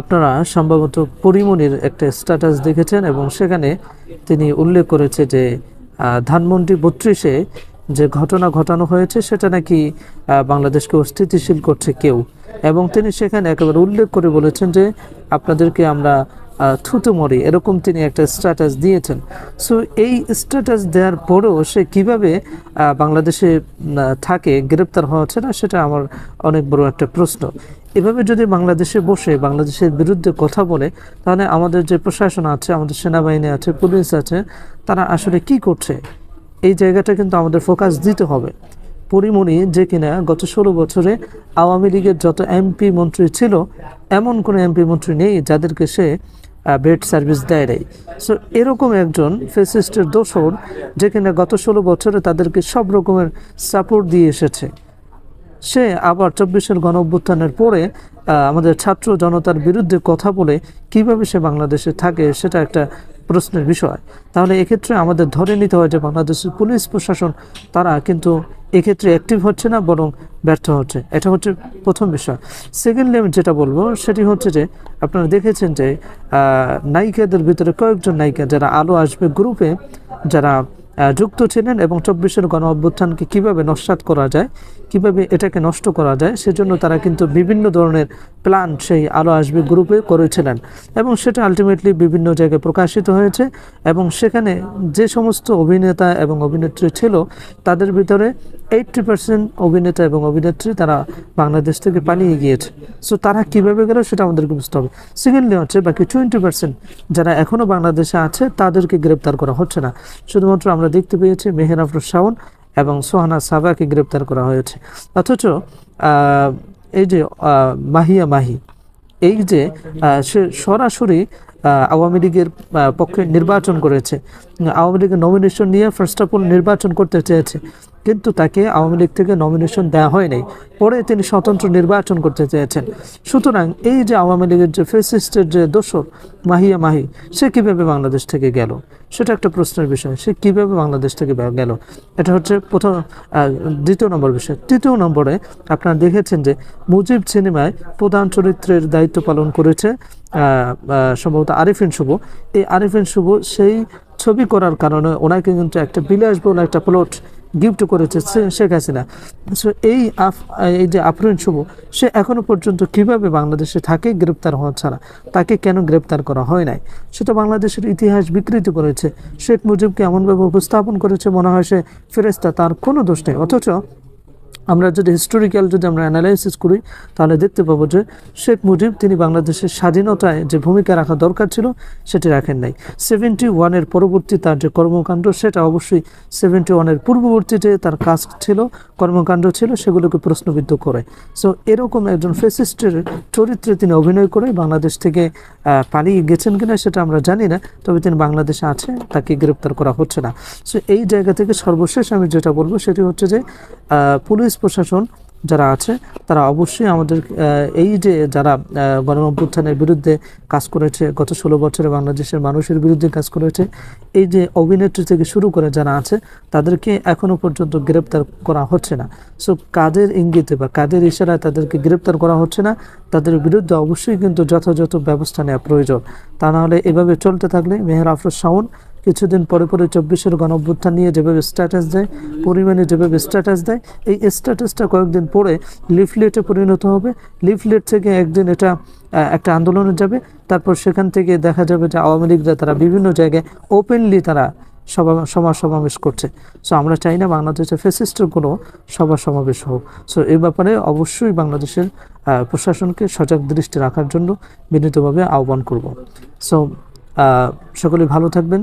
আপনারা সম্ভবত পরিমণির একটা স্ট্যাটাস দেখেছেন এবং সেখানে তিনি উল্লেখ করেছে যে ধানমন্ডি বত্রিশে যে ঘটনা ঘটানো হয়েছে সেটা নাকি বাংলাদেশকে অস্থিতিশীল করছে কেউ। এবং তিনি সেখানে একেবারে উল্লেখ করে বলেছেন যে, আপনাদেরকে আমরা থুতু মরি। এরকম তিনি একটা স্ট্যাটাস দিয়েছেন। সো এই স্ট্যাটাস দেওয়ার পরেও সে কীভাবে বাংলাদেশে থাকে, গ্রেপ্তার হচ্ছে না, সেটা আমার অনেক বড় একটা প্রশ্ন। এভাবে যদি বাংলাদেশে বসে, বাংলাদেশের বিরুদ্ধে কথা বলে, তাহলে আমাদের যে প্রশাসন আছে, আমাদের সেনাবাহিনী আছে, পুলিশ আছে, তারা আসলে কি করছে? এই জায়গাটা কিন্তু আমাদের ফোকাস দিতে হবে। পরিমণি যে কিনা গত ষোলো বছরে আওয়ামী লীগের যত এমপি মন্ত্রী ছিল, এমন কোনো এমপি মন্ত্রী নেই যাদেরকে সে বেড সার্ভিস দেয় নাই। সো এরকম একজন ফেসিস্টের দোষর যে কিনা গত ষোলো বছরে তাদেরকে সব রকমের সাপোর্ট দিয়ে এসেছে। সে আবার চব্বিশের গণ অভ্যুত্থানের পরে আমাদের ছাত্র জনতার বিরুদ্ধে কথা বলে কীভাবে সে বাংলাদেশে থাকে সেটা একটা প্রশ্নের বিষয়। তাহলে এক্ষেত্রে আমাদের ধরে নিতে হয় যে বাংলাদেশের পুলিশ প্রশাসন, তারা কিন্তু এক্ষেত্রে অ্যাক্টিভ হচ্ছে না, বরং ব্যর্থ হচ্ছে। এটা হচ্ছে প্রথম বিষয়। সেকেন্ডলি আমি যেটা বলব, সেটি হচ্ছে যে আপনারা দেখেছেন যে নায়িকাদের ভিতরে কয়েকজন নায়িকা, যারা আলো আসবে গ্রুপে যারা যুক্ত ছিলেন এবং চব্বিশের গণ অভ্যুত্থানকে কীভাবে নস্বাত করা যায়, কীভাবে এটাকে নষ্ট করা যায়, সেজন্য তারা কিন্তু বিভিন্ন ধরনের প্ল্যান সেই আলো আসবে গ্রুপে করেছিলেন। এবং সেটা আলটিমেটলি বিভিন্ন জায়গায় প্রকাশিত হয়েছে এবং সেখানে যে সমস্ত অভিনেতা এবং অভিনেত্রী ছিল, তাদের ভিতরে এইট্টি পার্সেন্ট অভিনেতা এবং অভিনেত্রী তারা বাংলাদেশ থেকে পালিয়ে গিয়েছে। সো তারা কীভাবে গেল সেটা আমাদেরকে বুঝতে হবে। সেকেন্ডলি হচ্ছে, বাকি টোয়েন্টি পার্সেন্ট যারা এখনও বাংলাদেশে আছে, তাদেরকে গ্রেপ্তার করা হচ্ছে না। শুধুমাত্র আমরা দেখতে পেয়েছি মেহের আফরোজ শাওন এবং সোহানা সাবাকে গ্রেপ্তার করা হয়েছে। অথচ এই যে মাহিয়া মাহি, এই যে সে সরাসরি আওয়ামী লীগের পক্ষে নির্বাচন করেছে। আওয়ামী লীগের নমিনেশন নিয়ে ফার্স্ট অফ অল নির্বাচন করতে চেয়েছে। কিন্তু তাকে আওয়ামী লীগ থেকে নমিনেশন দেওয়া হয়নি। পরে তিনি স্বতন্ত্র নির্বাচন করতে চেয়েছেন। সুতরাং এই যে আওয়ামী লীগের যে ফেসিস্টের যে দোষর মাহিয়া মাহি, সে কীভাবে বাংলাদেশ থেকে গেল? সেটা একটা প্রশ্নের বিষয়। সে কীভাবে বাংলাদেশ থেকে গেল? এটা হচ্ছে প্রথম দ্বিতীয় নম্বর বিষয়। তৃতীয় নম্বরে আপনারা দেখেছেন যে মুজিব সিনেমায় প্রধান চরিত্রের দায়িত্ব পালন করেছে সম্ভবত আরিফিন শুভ। এই আরিফিন শুভ সেই ছবি করার কারণে ওনাকে কিন্তু একটা বিলাসবহুল একটা প্লট গিফট করেছে শেখ হাসিনা। সো এই আফ এই যে আফরিন শুভ, সে এখনও পর্যন্ত কীভাবে বাংলাদেশে থাকে গ্রেপ্তার হওয়া ছাড়া তাকে কেন গ্রেপ্তার করা হয় নাই? সেটা বাংলাদেশের ইতিহাস বিকৃত করেছে। শেখ মুজিবকে এমনভাবে উপস্থাপন করেছে মনে হয় সে ফেরেস্তা তার কোনো দোষ নেই। অথচ আমরা যদি হিস্টোরিক্যাল যদি আমরা অ্যানালাইসিস করি তাহলে দেখতে পাবো যে শেখ মুজিব তিনি বাংলাদেশের স্বাধীনতায় যে ভূমিকা রাখা দরকার ছিল সেটি রাখেন নাই। সেভেন্টি ওয়ানের পরবর্তী তার যে কর্মকাণ্ড সেটা অবশ্যই সেভেন্টি ওয়ানের পূর্ববর্তীতে তার কাজ ছিল কর্মকাণ্ড ছিল সেগুলোকে প্রশ্নবিদ্ধ করে। সো এরকম একজন ফেসিস্টের চরিত্রে তিনি অভিনয় করে বাংলাদেশ থেকে পালিয়ে গেছেন কিনা সেটা আমরা জানি না তবে তিনি বাংলাদেশে আছে তাকে গ্রেপ্তার করা হচ্ছে না। সো এই জায়গা থেকে সর্বশেষ আমি যেটা বলব সেটি হচ্ছে যে আহ, পুলিশ প্রশাসন যারা আছে তারা অবশ্যই আমাদের এই যে যারা আহ, গণ অভ্যুত্থানের বিরুদ্ধে কাজ করেছে গত ষোলো বছরে বাংলাদেশের মানুষের বিরুদ্ধে কাজ করেছে এই যে অভিনেত্রী থেকে শুরু করে যারা আছে তাদেরকে এখনও পর্যন্ত গ্রেপ্তার করা হচ্ছে না। সো কাদের ইঙ্গিতে বা কাদের ইশারায় তাদেরকে গ্রেপ্তার করা হচ্ছে না তাদের বিরুদ্ধে অবশ্যই কিন্তু যথাযথ ব্যবস্থা নেওয়া প্রয়োজন। তা নাহলে এভাবে চলতে থাকলে মেহের আফরোজ শাওন কিছুদিন পরে পরে চব্বিশের গণঅভ্যুত্থান নিয়ে যেভাবে স্ট্যাটাস দেয়, পরিমাণে যেভাবে স্ট্যাটাস দেয়, এই স্ট্যাটাসটা কয়েকদিন পরে লিফলেটে পরিণত হবে। লিফলেট থেকে একদিন এটা একটা আন্দোলনে যাবে। তারপর সেখান থেকে দেখা যাবে যে আওয়ামী লীগরা তারা বিভিন্ন জায়গায় ওপেনলি তারা সভা সভা সমাবেশ করছে। সো আমরা চাই না বাংলাদেশের ফেসিস্টের কোনো সভা সমাবেশ হোক। সো এই ব্যাপারে অবশ্যই বাংলাদেশের প্রশাসনকে সজাগ দৃষ্টি রাখার জন্য বিনীতভাবে আহ্বান করব। সো সকলে ভালো থাকবেন।